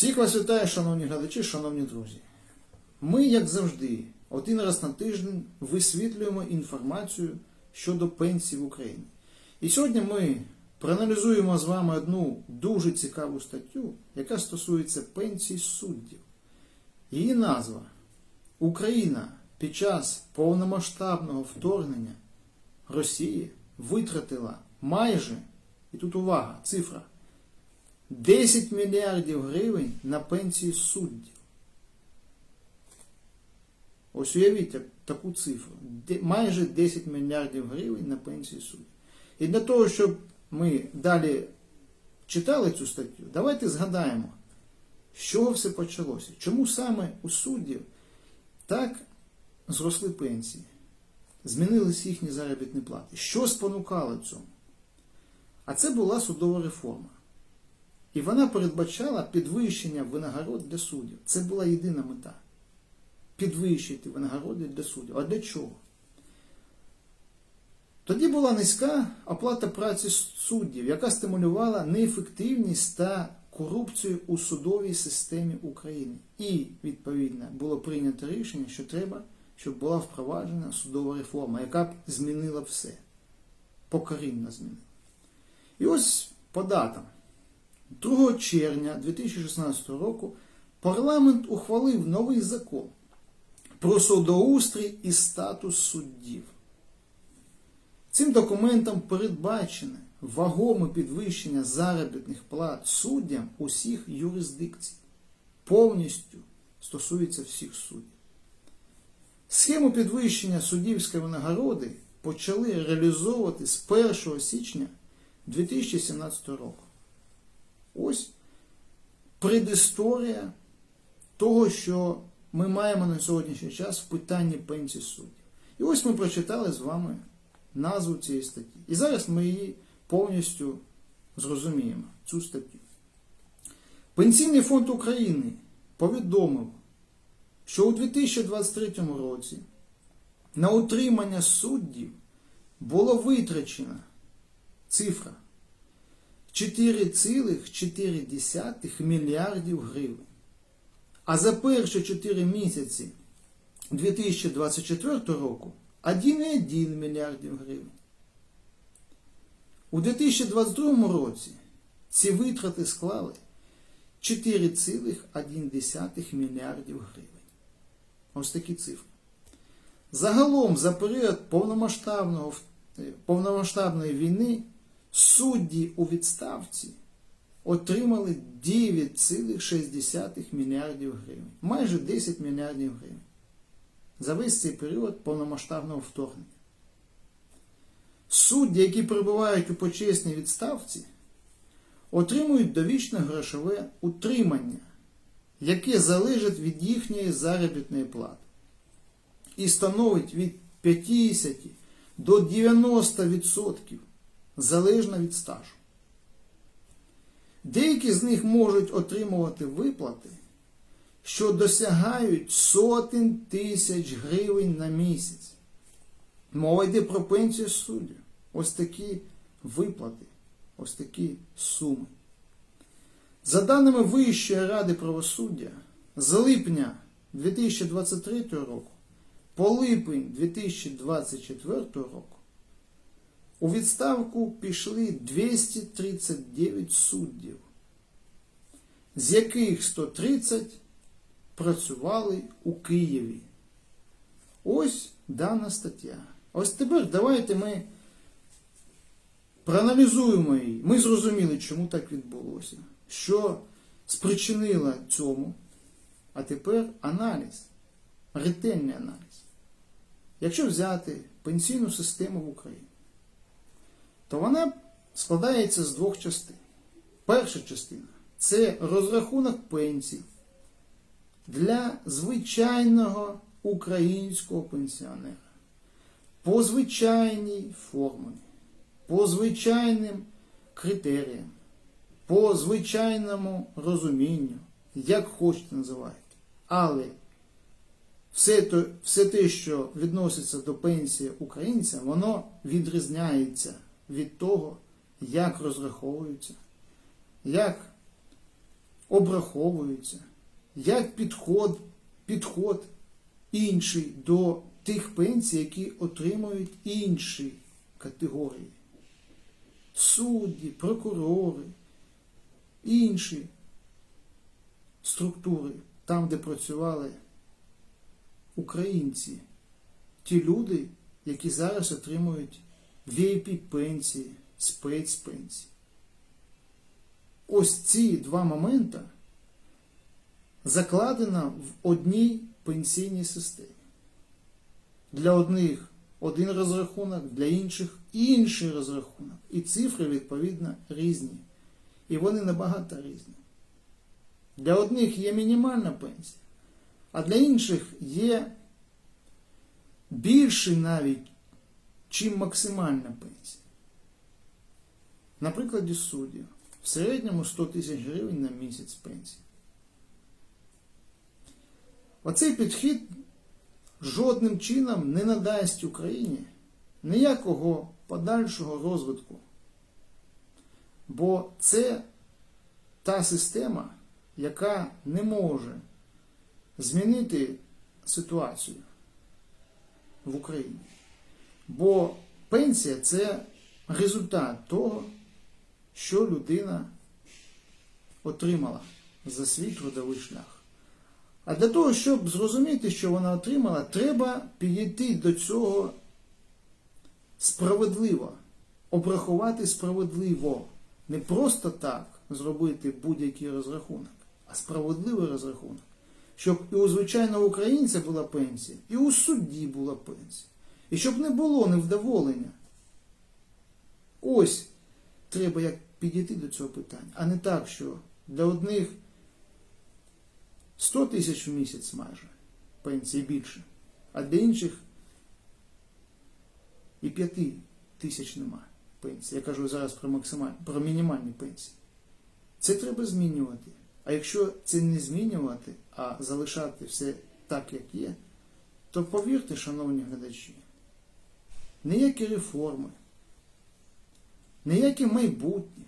Всіх вас вітаю, шановні глядачі, шановні друзі. Ми, як завжди, один раз на тиждень висвітлюємо інформацію щодо пенсій в Україні. І сьогодні ми проаналізуємо з вами одну дуже цікаву статтю, яка стосується пенсій суддів. Її назва Україна під час повномасштабного вторгнення Росії витратила майже, і тут увага, цифра, 10 мільярдів гривень на пенсії суддів. Ось уявіть таку цифру. Майже 10 мільярдів гривень на пенсії суддів. І для того, щоб ми далі читали цю статтю, давайте згадаємо, з чого все почалося. Чому саме у суддів так зросли пенсії, змінились їхні заробітні плати. Що спонукало цьому? А це була судова реформа. І вона передбачала підвищення винагород для суддів. Це була єдина мета. Підвищити винагороди для суддів. А для чого? Тоді була низька оплата праці суддів, яка стимулювала неефективність та корупцію у судовій системі України. І, відповідно, було прийнято рішення, що треба, щоб була впроваджена судова реформа, яка б змінила все. Покорінно змінила. І ось по датам. 2 червня 2016 року парламент ухвалив новий закон про судоустрій і статус суддів. Цим документом передбачене вагоме підвищення заробітних плат суддям усіх юрисдикцій. Повністю стосується всіх суддів. Схему підвищення суддівської винагороди почали реалізовувати з 1 січня 2017 року. Ось предісторія того, що ми маємо на сьогоднішній час в питанні пенсії суддів. І ось ми прочитали з вами назву цієї статті. І зараз ми її повністю зрозуміємо, цю статтю. Пенсійний фонд України повідомив, що у 2023 році на утримання суддів було витрачено цифра 4,4 мільярдів гривень. А за перші 4 місяці 2024 року 1,1 мільярдів гривень. У 2022 році ці витрати склали 4,1 мільярдів гривень. Ось такі цифри. Загалом за період повномасштабного, повномасштабної війни судді у відставці отримали 9,6 мільярдів гривень. Майже 10 мільярдів гривень. За весь цей період повномасштабного вторгнення. Судді, які перебувають у почесній відставці, отримують довічне грошове утримання, яке залежить від їхньої заробітної плати і становить від 50 до 90% залежно від стажу. Деякі з них можуть отримувати виплати, що досягають сотень тисяч гривень на місяць. Мова йде про пенсію суддів. Ось такі виплати, ось такі суми. За даними Вищої ради правосуддя, з липня 2023 року по липень 2024 року у відставку пішли 239 суддів, з яких 130 працювали у Києві. Ось дана стаття. Ось тепер давайте ми проаналізуємо її. Ми зрозуміли, чому так відбулося, що спричинило цьому. А тепер аналіз, ретельний аналіз. Якщо взяти пенсійну систему в Україні, то вона складається з двох частин. Перша частина це розрахунок пенсій для звичайного українського пенсіонера. По звичайній формулі, по звичайним критеріям, по звичайному розумінню, як хочете називайте. Але все, то, все те, що відноситься до пенсії українця, воно відрізняється від того, як розраховуються, як обраховуються, як підход, підход інший до тих пенсій, які отримують інші категорії. Судді, прокурори, інші структури, там, де працювали українці, ті люди, які зараз отримують vip пенсії, спецпенсії. Ось ці два моменти закладено в одній пенсійній системі. Для одних один розрахунок, для інших інший розрахунок. І цифри, відповідно, різні. І вони набагато різні. Для одних є мінімальна пенсія, а для інших є більше навіть, чим максимальна пенсія. На прикладі суддів. В середньому 100 тисяч гривень на місяць пенсії. Оцей підхід жодним чином не надасть Україні ніякого подальшого розвитку. Бо це та система, яка не може змінити ситуацію в Україні. Бо пенсія це результат того, що людина отримала за свій трудовий шлях. А для того, щоб зрозуміти, що вона отримала, треба підійти до цього справедливо, обрахувати справедливо. Не просто так зробити будь-який розрахунок, а справедливий розрахунок. Щоб і у звичайного українця була пенсія, і у судді була пенсія. І щоб не було невдоволення. Ось треба як підійти до цього питання, а не так, що для одних 100 тисяч в місяць майже пенсії більше, а для інших і 5 тисяч немає пенсії. Я кажу зараз про максимальні, про мінімальні пенсії. Це треба змінювати. А якщо це не змінювати, а залишати все так, як є, то повірте, шановні глядачі, ніякі реформи, ніяке майбутнє,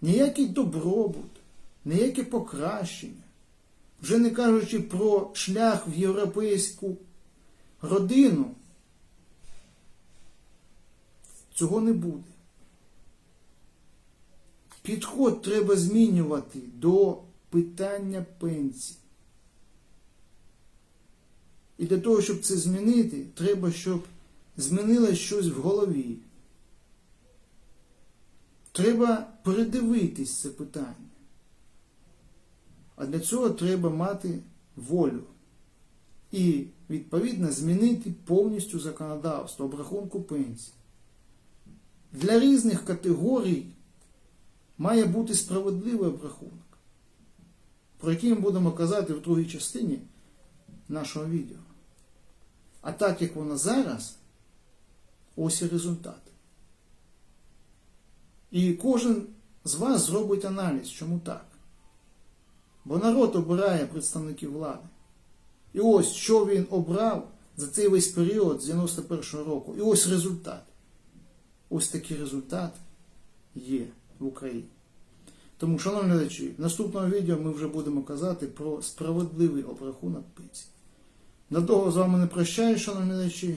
ніякий добробут, ніяке покращення, вже не кажучи про шлях в європейську родину, цього не буде. Підход треба змінювати до питання пенсії. І для того, щоб це змінити, треба, щоб змінилось щось в голові. Треба передивитись це питання. А для цього треба мати волю. І, відповідно, змінити повністю законодавство обрахунку пенсії. Для різних категорій має бути справедливий обрахунок, про який ми будемо казати в другій частині нашого відео. А так як воно зараз, ось і результат. І кожен з вас зробить аналіз, чому так. Бо народ обирає представників влади. І ось що він обрав за цей весь період з 91-го року. І ось результат. Ось такий результат є в Україні. Тому, шановні глядачі, в наступному відео ми вже будемо казати про справедливий обрахунок пенсії. На того з вами не прощаю, шановні глядачі.